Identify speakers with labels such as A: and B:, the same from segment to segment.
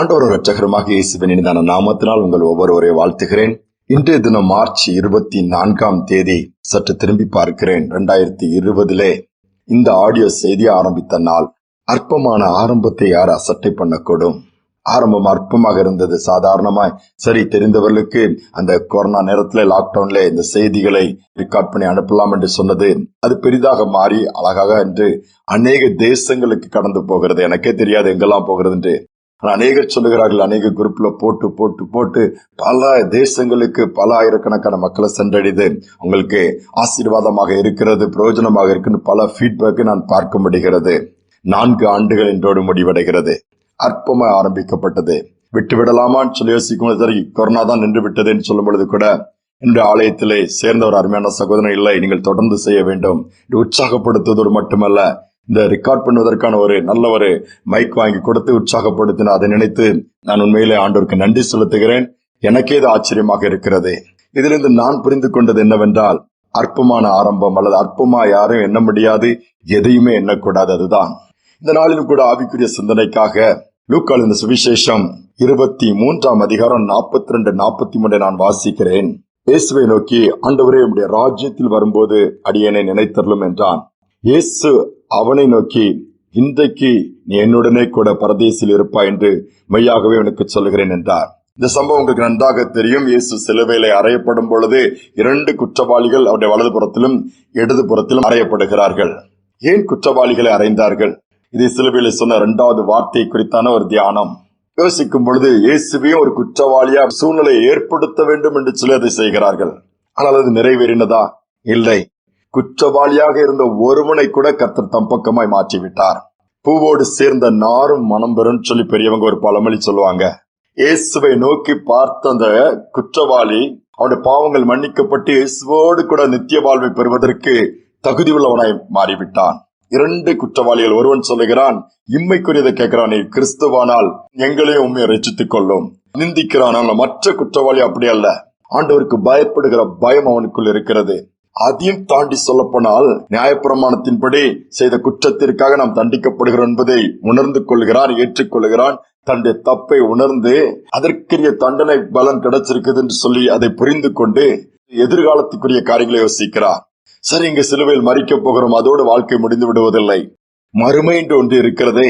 A: ஆண்டவர் ரட்சகரமாக இயேசுவின் இனிதான நாமத்தினால் உங்கள் ஒவ்வொருவரை வாழ்த்துகிறேன். இன்றைய தினம் மார்ச் இருபத்தி நான்காம் தேதி சற்று திரும்பி பார்க்கிறேன். இரண்டாயிரத்தி இருபதிலே இந்த ஆடியோ செய்தி ஆரம்பித்த நாள் அற்பமான ஆரம்பத்தை யார் அசட்டை பண்ணக்கூடும்? ஆரம்பம் அற்பமாக இருந்தது. சாதாரணமாய் சரி தெரிந்தவர்களுக்கு அந்த கொரோனா நேரத்துல லாக்டவுன்ல இந்த செய்திகளை ரெக்கார்ட் பண்ணி அனுப்பலாம் என்று சொன்னது. அது பெரிதாக மாறி அழகாக என்று அநேக தேசங்களுக்கு கடந்து போகிறது. எனக்கே தெரியாது எங்கெல்லாம் போகிறது என்று அநேகர் சொல்லுகிறார்கள் அநேக குரூப்ல போட்டு போட்டு போட்டு பல தேசங்களுக்கு பல ஆயிரக்கணக்கான மக்களை சென்றடைது. உங்களுக்கு ஆசீர்வாதமாக இருக்கிறது பிரயோஜனமாக இருக்குன்னு பல ஃபீட்பேக்கு நான் பார்க்க முடிகிறது. நான்கு ஆண்டுகள் என்றோடு முடிவடைகிறது. அற்பமா ஆரம்பிக்கப்பட்டது. விட்டு விடலாமான்னு சொல்லி யோசிக்கும் சரி கொரோனா தான் நின்று விட்டதுன்னு சொல்லும் பொழுது கூட இந்த ஆலயத்திலே சேர்ந்த ஒரு அருமையான சகோதரன் இல்லை நீங்கள் தொடர்ந்து செய்ய வேண்டும். இது உற்சாகப்படுத்துவதோடு மட்டுமல்ல இந்த ரெக்கார்ட் பண்ணுவதற்கான ஒரு நல்ல ஒரு மைக் வாங்கி கொடுத்து உற்சாகப்படுத்தின அதை நினைத்து நான் உண்மையிலே ஆண்டோருக்கு நன்றி செலுத்துகிறேன். எனக்கே இது ஆச்சரியமாக இருக்கிறது. இதிலிருந்து நான் புரிந்து கொண்டது என்னவென்றால் அற்பமான ஆரம்பம் அல்லது அற்பமா யாரும் எண்ண முடியாது எதையுமே எண்ணக்கூடாது அதுதான். இந்த நாளிலும் கூட ஆவிக்குரிய சிந்தனைக்காக லூக்கால் இந்த சுவிசேஷம் இருபத்தி மூன்றாம் அதிகாரம் நாற்பத்தி ரெண்டு நாற்பத்தி மூன்று நான் வாசிக்கிறேன். இயேசுவை நோக்கி ஆண்டவரே உடைய ராஜ்யத்தில் வரும்போது அடியனை நினைத்தருளும் என்றான். இயேசு அவனை நோக்கி இன்றைக்கு நீ என்னுடனே கூட பரதேசில் இருப்பாய் என்று மெய்யாகவே உனக்கு சொல்லுகிறேன் என்றார். இந்த சம்பவம் உங்களுக்கு நன்றாக தெரியும். இயேசு சிலுவையிலே அறையப்படும் பொழுது இரண்டு குற்றவாளிகள் அவருடைய வலதுபுறத்திலும் இடதுபுறத்திலும் அறையப்படுகிறார்கள். ஏன் குற்றவாளிகளை அறைந்தார்கள்? இது சிலுவையில சொன்ன இரண்டாவது வார்த்தை குறித்தான ஒரு தியானம். யோசிக்கும் பொழுது இயேசுவையும் ஒரு குற்றவாளியா சூழ்நிலையை ஏற்படுத்த வேண்டும் என்று சொல்லி அதை செய்கிறார்கள். ஆனால் அது நிறைவேறினதா? இல்லை. குற்றவாளியாக இருந்த ஒருவனை கூட கர்த்தர் தம் பக்கமாய் மாற்றிவிட்டார். பூவோடு சேர்ந்த நாரும் மனம் பெறும் சொல்லி பெரியவங்க ஒரு பழமொழி சொல்லுவாங்க. இயேசுவை நோக்கி பார்த்த அந்த குற்றவாளி அவனுடைய பாவங்கள் மன்னிக்கப்பட்டு இயேசுவோடு கூட நித்திய வாழ்வை பெறுவதற்கு தகுதி உள்ளவனாய் மாறிவிட்டான். இரண்டு குற்றவாளிகள் ஒருவன் சொல்லுகிறான் இம்மைக்குரியதை கேட்கிறான் நீ கிறிஸ்துவானால் எங்களையும் உண்மையை ரசித்துக் கொள்ளும். நிந்திக்கிறான் மற்ற குற்றவாளி அப்படி அல்ல. ஆண்டவருக்கு பயப்படுகிற பயம் அவனுக்குள் இருக்கிறது. அதையும் தாண்டி சொல்லப்போனால் நியாயப்பிரமாணத்தின்படி செய்த குற்றத்திற்காக நாம் தண்டிக்கப்படுகிறோம் என்பதை உணர்ந்து கொள்கிறான் ஏற்றுக்கொள்கிறான். தன்னுடைய தப்பை உணர்ந்து அதற்குரிய தண்டனை பலன் கிடைச்சிருக்குது என்று சொல்லி அதை புரிந்து கொண்டு எதிர்காலத்துக்குரிய காரியங்களை யோசிக்கிறார். சரி இங்கு சிலுவையில் மறிக்க போகிறோம். அதோடு வாழ்க்கை முடிந்து விடுவதில்லை. மறுமை என்று ஒன்று இருக்கிறதே.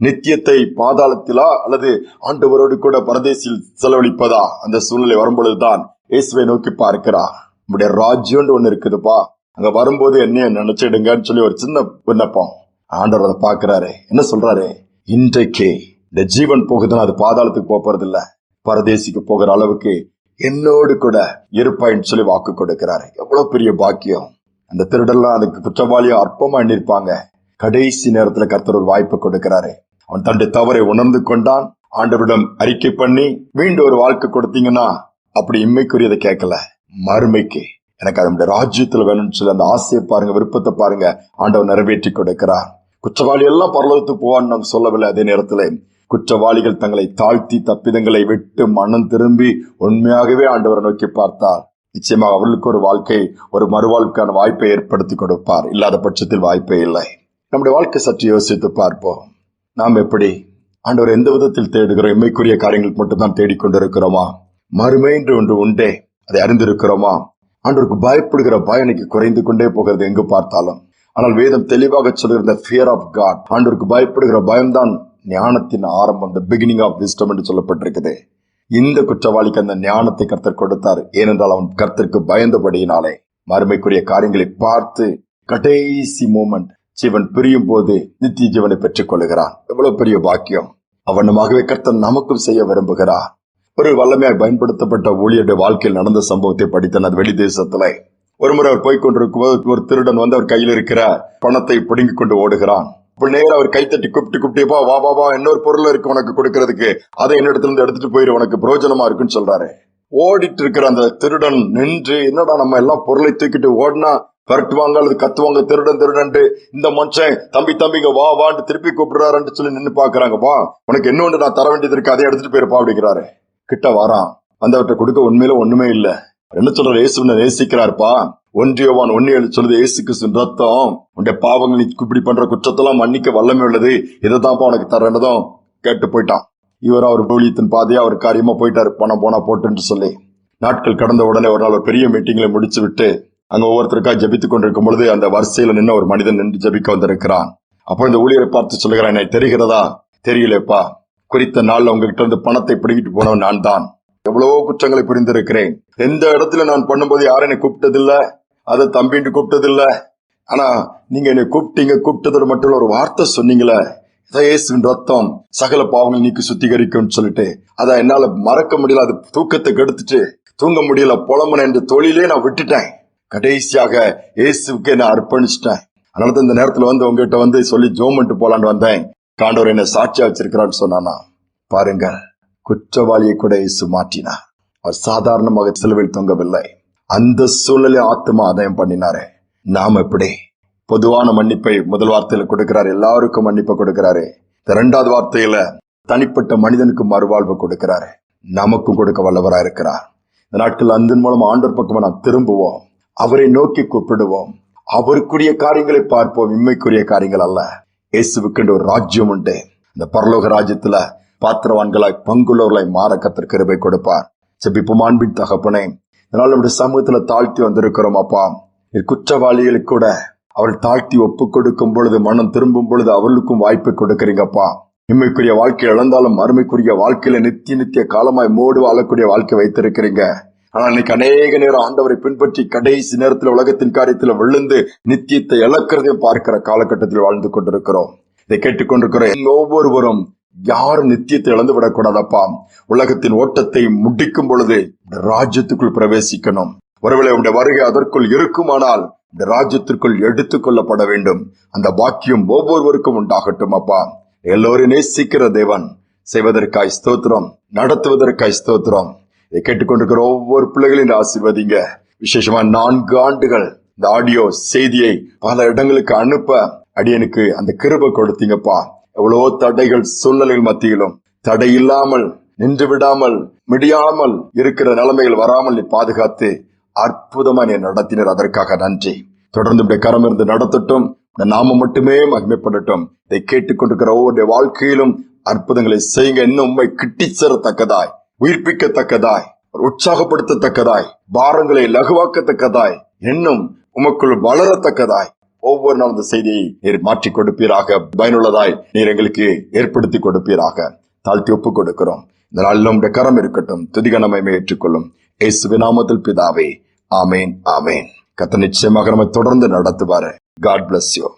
A: நித்தியத்தை பாதாளத்திலா அல்லது ஆண்டவரோடு கூட பரதேசில் செலவழிப்பதா? அந்த சூழ்நிலை வரும்பொழுதுதான் இயேசுவை நோக்கி பார்க்கிறார். உங்களுடைய ராஜ்யம்னு ஒண்ணு இருக்குதுப்பா. அங்க வரும்போது என்னைய நினைச்சிடுங்கன்னு சொல்லி ஒரு சின்ன விண்ணப்பம். ஆண்டவர் அதை பாக்குறாரு என்ன சொல்றாரு? இன்றைக்கு இந்த ஜீவன் போகுதுன்னு அது பாதாளத்துக்கு போறது இல்ல. பரதேசிக்கு போகிற அளவுக்கு என்னோடு கூட இருப்பாயின்னு சொல்லி வாக்கு கொடுக்கிறாரு. எவ்வளவு பெரிய பாக்கியம். அந்த திருடெல்லாம் அதுக்கு குற்றவாளியும் அற்பமா எண்ணிருப்பாங்க கடைசி நேரத்துல கர்த்தர் ஒரு வாய்ப்பு கொடுக்கிறாரு. அவன் தன்னுடைய தவறை உணர்ந்து கொண்டான். ஆண்டவரிடம் அறிக்கை பண்ணி மீண்டும் ஒரு வாழ்க்கை கொடுத்தீங்கன்னா அப்படி இம்மைக்குரியதை கேட்கல. மறுமைக்கு. எனக்கு அதனுடைய ராஜ்யத்தில் வேணும்னு சொல்லி அந்த ஆசையை பாருங்க விருப்பத்தை பாருங்க ஆண்டவர் நிறைவேற்றி கொடுக்கிறார். குற்றவாளி எல்லாம் பரலோகத்துக்கு போவான்னு நாம் சொல்லவில்லை அதே நேரத்தில். குற்றவாளிகள் தங்களை தாழ்த்தி தப்பிதங்களை விட்டு மனம் திரும்பி உண்மையாகவே ஆண்டவரை நோக்கி பார்த்தார். நிச்சயமாக அவர்களுக்கு ஒரு வாழ்க்கை ஒரு மறுவாழ்வுக்கான வாய்ப்பை ஏற்படுத்தி கொடுப்பார். இல்லாத பட்சத்தில் வாய்ப்பே இல்லை. நம்முடைய வாழ்க்கை சற்று யோசித்து பார்ப்போம். நாம் எப்படி? ஆண்டவர் எந்த விதத்தில் தேடுகிறோம்? எம்மைக்குரிய காரியங்களுக்கு மட்டும்தான் தேடிக்கொண்டிருக்கிறோமா? மறுமை என்று ஒன்று உண்டே. அதை அறிந்திருக்கிறோமா? ஆண்டவருக்கு பயப்படுகிற பயம் இன்னைக்கு குறைந்து கொண்டே போகிறது எங்கு பார்த்தாலும். ஆனால் வேதம் தெளிவாக சொல்லுகிற ஃபியர் ஆஃப் காட் ஆண்டவருக்கு பயப்படுகிற பயம்தான் ஞானத்தின் ஆரம்பம் த பிகினிங் ஆஃப் விஸ்டம் என்று சொல்லப்பட்டிருக்குது. இந்த குற்றவாளிக்கு அந்த ஞானத்தை கர்த்தர் கொடுத்தார். ஏனென்றால் அவன் கர்த்தருக்கு பயந்தபடியினாலே. மறுமைக்குரிய காரியங்களை பார்த்து கடைசி மூமெண்ட் ஜீவன் பிரியும் போது நித்திய ஜீவனை பெற்றுக் கொள்கிறான் எவ்வளவு பெரிய பாக்கியம். அவனமாகவே கர்த்தன் நமக்கும் செய்ய விரும்புகிறார். ஒரு வல்லமையாக பயன்படுத்தப்பட்ட ஊழியருடைய வாழ்க்கையில் நடந்த சம்பவத்தை படித்தேன் அது வெளி தேசத்துல. ஒருமுறை அவர் போய்கொண்டிருக்கும் போது ஒரு திருடன் வந்து அவர் கையில் இருக்கிற பணத்தை பிடுங்கிக் கொண்டு ஓடுகிறான். அப்ப நேரம் அவர் கைத்தட்டி கூப்பிட்டு கூப்பிட்டேப்பா வா வா வா இன்னொரு பொருள் இருக்கு உனக்கு கொடுக்கறதுக்கு. அதை என்னிடத்துல இருந்து எடுத்துட்டு போயிரு உனக்கு பிரயோஜனமா இருக்குன்னு சொல்றாரு. ஓடிட்டு இருக்கிற அந்த திருடன் நின்று என்னடா நம்ம எல்லாம் பொருளை தூக்கிட்டு ஓடினா? விரட்டுவாங்க அல்லது கத்துவாங்க திருடன் திருடன்ட்டு. இந்த மனுஷன் தம்பி தம்பிங்க வா வான்ட்டு திருப்பி கூப்பிடுறாருன்னு சொல்லி நின்று பாக்குறாங்க. வா உனக்கு இன்னொன்று நான் தர வேண்டியது இருக்கு அதை எடுத்துட்டு போயிருப்பா அப்படிங்கிறாரு. கிட்ட வாரான். அந்தவற்றை கொடுக்க உண்மையில ஒண்ணுமே இல்ல. என்ன சொல்ற இயேசுன்னு நேசிக்கிறார்ப்பா? ஒன்றியவான் ஒன்னு எழுதி சொல்லுது ஏசுக்கு ரத்தம் உன்னுடைய பாவங்கள் நீ இப்படி பண்ற குற்றத்தெல்லாம் மன்னிக்க வல்லமை உள்ளது. இதைதான்ப்பா உனக்கு தரேன்னதும் கேட்டு போயிட்டான். இவர் அவர் ஊழியத்தின் பாதையா அவர் காரியமா போயிட்டாரு. பணம் போனா போட்டுன்னு சொல்லி. நாட்கள் கடந்த உடனே ஒரு நாள் ஒரு பெரிய மீட்டிங்ல முடிச்சு விட்டு அங்க ஒவ்வொருத்தருக்கா ஜெபித்துக் கொண்டிருக்கும் பொழுது அந்த வரிசையில நின்று ஒரு மனிதன் நின்று ஜெபிக்க வந்திருக்கிறான். அப்போ இந்த ஊழியரை பார்த்து சொல்லுகிறான் எனக்கு தெரிகிறதா? தெரியலப்பா. குறித்த நாள்ல உங்ககிட்ட இருந்து பணத்தை பிடிக்கிட்டு போனவன் நான் தான் எவ்வளவோ குற்றங்களை புரிந்திருக்கிறேன். எந்த இடத்துல நான் பண்ணும்போது யாரும் என்னை கூப்பிட்டதில்ல? அதை தம்பின்ட்டு கூப்பிட்டதில்லை. ஆனா நீங்க என்னை கூப்பிட்டீங்க கூப்பிட்டதோட மட்டும் இல்ல, ஒரு வார்த்தை சொன்னீங்களே. இதான் இயேசுவின் ரத்தம் சகல பாவங்கள் நீக்கு சுத்திகரிக்கும்னு சொல்லிட்டு அதை என்னால மறக்க முடியல அது தூக்கத்தை கெடுத்துட்டு தூங்க முடியல புலம்பன என்ற தொழிலே நான் விட்டுட்டேன். கடைசியாக இயேசுவுக்கு என்ன அர்ப்பணிச்சிட்டேன். அதனால தான் இந்த நேரத்துல வந்து உங்ககிட்ட வந்து சொல்லி ஜோமெண்ட் போலான்னு வந்தேன். காண்டவர் என்ன சாட்சியா வச்சிருக்கிறான்னு சொன்னானா? பாருங்க குற்றவாளியை கூட இயேசு மாற்றினார். அவர் சாதாரணமாக செலவில் தொங்கவில்லை. அந்த சூழ்நிலை ஆத்மா ஆதாயம் பண்ணினாரே. நாம் எப்படி? பொதுவான மன்னிப்பை முதல் வார்த்தையில கொடுக்கிறாரு எல்லாருக்கும் மன்னிப்பை கொடுக்கிறாரு. இரண்டாவது வார்த்தையில தனிப்பட்ட மனிதனுக்கு மறுவாழ்வு கொடுக்கிறாரு. நமக்கும் கொடுக்க வல்லவரா இருக்கிறார். இந்த நாட்கள் அந்தன் மூலம் ஆண்டோர் பக்கமா நாம் திரும்புவோம். அவரை நோக்கி கூப்பிடுவோம். அவருக்குரிய காரியங்களை பார்ப்போம். இம்மைக்குரிய காரியங்கள் அல்ல. இயேசுவுக்கு ஒரு ராஜ்யம் உண்டு. இந்த பரலோக ராஜ்யத்துல பாத்திரவான்களாய் பங்குள்ளவர்களாய் மாற கத்திர கிருபை கொடுப்பார். செபிப்பும் அன்பின் தகப்பனே. இதனால் நம்முடைய சமூகத்துல தாழ்த்தி வந்திருக்கிறோம் அப்பா. குற்றவாளிகளுக்கு கூட அவர்கள் தாழ்த்தி ஒப்பு கொடுக்கும் பொழுது மனம் திரும்பும் பொழுது அவர்களுக்கும் வாய்ப்பு கொடுக்குறீங்கப்பா இம்மைக்குரிய வாழ்க்கை இழந்தாலும் மறுமைக்குரிய வாழ்க்கையில நித்திய நித்திய காலமாய் மோடு வாழக்கூடிய வாழ்க்கை வைத்திருக்கிறீங்க. ஆனால் இன்னைக்கு அநேக நேரம் ஆண்டவரை பின்பற்றி கடைசி நேரத்தில் உலகத்தின் காரியத்தில் விழுந்து நித்தியத்தை இழக்கிறதையும் பார்க்கிற காலகட்டத்தில் வாழ்ந்து கொண்டிருக்கிறோம். இதை கேட்டுக்கொண்டிருக்கிறோம். ஒவ்வொருவரும் யாரும் நித்தியத்தை இழந்து விடக்கூடாதப்பா. உலகத்தின் ஓட்டத்தை முடிக்கும் பொழுது இந்த ராஜ்யத்துக்குள் பிரவேசிக்கணும். ஒருவேளை உடைய வருகை அதற்குள் இருக்குமானால் இந்த ராஜ்யத்திற்குள் எடுத்துக் கொள்ளப்பட வேண்டும். அந்த பாக்கியம் ஒவ்வொருவருக்கும் உண்டாகட்டும் அப்பா எல்லோரும் நேசிக்கிற தேவன். செய்வதற்காய் ஸ்தோத்திரம். நடத்துவதற்காய் ஸ்தோத்திரம். இதை கேட்டுக்கொண்டிருக்கிற ஒவ்வொரு பிள்ளைகளையும் ஆசீர்வதிங்க. விசேஷமா நான்கு ஆண்டுகள் இந்த ஆடியோ செய்தியை பல இடங்களுக்கு அனுப்ப அடியனுக்கு அந்த கிருபை கொடுத்தீங்கப்பா. எவ்வளவோ தடைகள் சூழ்நிலைகள் மத்தியிலும். தடை இல்லாமல் நின்று விடாமல் முடியாமல் இருக்கிற நிலைமைகள் வராமல் நீ பாதுகாத்து அற்புதமா நீ நடத்தினர். அதற்காக நன்றி. தொடர்ந்து கரம் இருந்து நடத்தட்டும். நாம மட்டுமே மகிமைப்படட்டும். இதை கேட்டுக்கொண்டிருக்கிற ஒவ்வொரு வாழ்க்கையிலும் அற்புதங்களை செய்யுங்க. இன்னும் உண்மை கிட்டி சேரத்தக்கதாய். உயிர்ப்பிக்கத்தக்கதாய் உற்சாகப்படுத்தத்தக்கதாய் பாரங்களை லகுவாக்கத்தக்கதாய் இன்னும் உமக்குள் வளரத்தக்கதாய். ஒவ்வொரு நாள் இந்த செய்தியை நீர் மாற்றி கொடுப்பீராக. பயனுள்ளதாய் நீர் எங்களுக்கு ஏற்படுத்தி கொடுப்பீராக. தாழ்த்தி ஒப்புக் கொடுக்கிறோம். இந்த நாளில் உங்களுடைய கரம் இருக்கட்டும். துதிகணமை ஏற்றுக்கொள்ளும். இயேசுவின் விநாமத்தில் பிதாவே. ஆமேன் ஆமேன். கத்த நிச்சயமாக நம்ம தொடர்ந்து நடத்துவாரு. God bless you